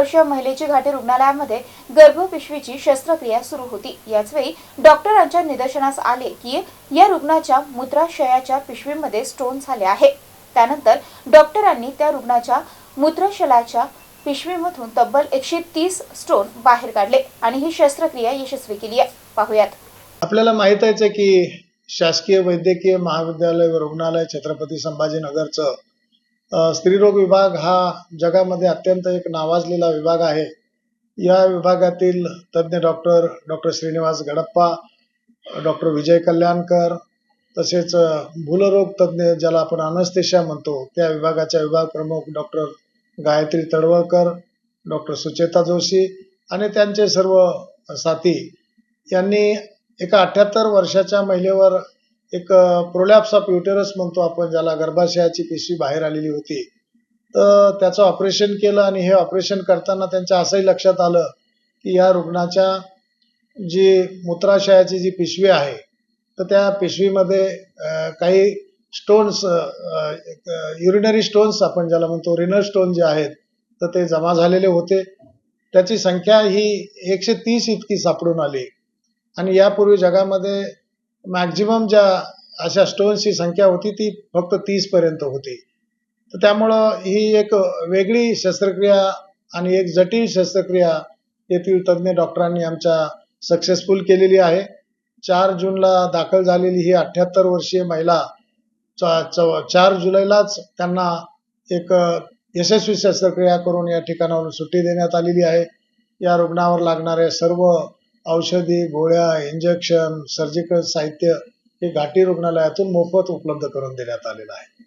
वर्षीय महिलेची घाटी रुग्णालयामध्ये गर्भपिशवीची शस्त्रक्रिया सुरू होती. याचवेळी डॉक्टरांच्या निदर्शनास आले की या रुग्णाच्या मूत्राशयाच्या पिशवीमध्ये स्टोन झाले आहे. त्यानंतर डॉक्टरांनी त्या रुग्णाच्या मूत्रशलाच्या पिशवीमधून तब्बल एकशे तीस स्टोन बाहेर काढले आणि ही शस्त्रक्रिया यशस्वी केली आहे. पाहुयात. आपल्याला माहीत आहे की शासकीय वैद्यकीय महाविद्यालय व रुग्णालय छत्रपती संभाजीनगरचं स्त्रीरोग विभाग हा जगामध्ये अत्यंत एक नावाजलेला विभाग आहे. या विभागातील तज्ज्ञ doctor doctor Shrinivas Gadappa doctor Vijay Kalyankar तसेच भूलरोग तज्ज्ञ ज्याला आपण अनस्तेशिया म्हणतो त्या विभागाच्या विभाग प्रमुख डॉक्टर गायत्री तडवळकर डॉक्टर सुचेता जोशी आणि त्यांचे सर्व साथी यांनी एका अठ्याहत्तर वर्षाच्या महिलेवर एक प्रोलॅप्स ऑफ युटेरस म्हणतो आपण ज्याला गर्भाशयाची पिशवी बाहेर आलेली होती. तर त्याचं ऑपरेशन केलं आणि हे ऑपरेशन करताना त्यांच्या असंही लक्षात आलं की या रुग्णाच्या जी मूत्राशयाची जी पिशवी आहे तर त्या पिशवीमध्ये काही स्टोन्स युरिनरी स्टोन्स आपण ज्याला म्हणतो रिनल स्टोन जे आहेत तर ते जमा झालेले होते. त्याची संख्या ही एकशे तीस इतकी सापडून आली. आणि यापूर्वी जगामध्ये मॅक्झिमम ज्या अशा स्टोन्सची संख्या होती ती फक्त तीस पर्यंत होती. तर त्यामुळं ही एक वेगळी शस्त्रक्रिया आणि एक जटिल शस्त्रक्रिया येथील तज्ज्ञ डॉक्टरांनी आमच्या सक्सेसफुल केलेली आहे. चार जूनला दाखल झालेली ही अठ्ठ्याहत्तर वर्षीय महिला चा- चौ- चार जुलैलाच त्यांना एक यशस्वी शस्त्रक्रिया करून या ठिकाणावरून सुट्टी देण्यात आलेली आहे. या रुग्णावर लागणारे सर्व औषधी गोळ्या इंजेक्शन सर्जिकल साहित्य हे घाटी रुग्णालयातून मोफत उपलब्ध करून देण्यात आलेलं आहे.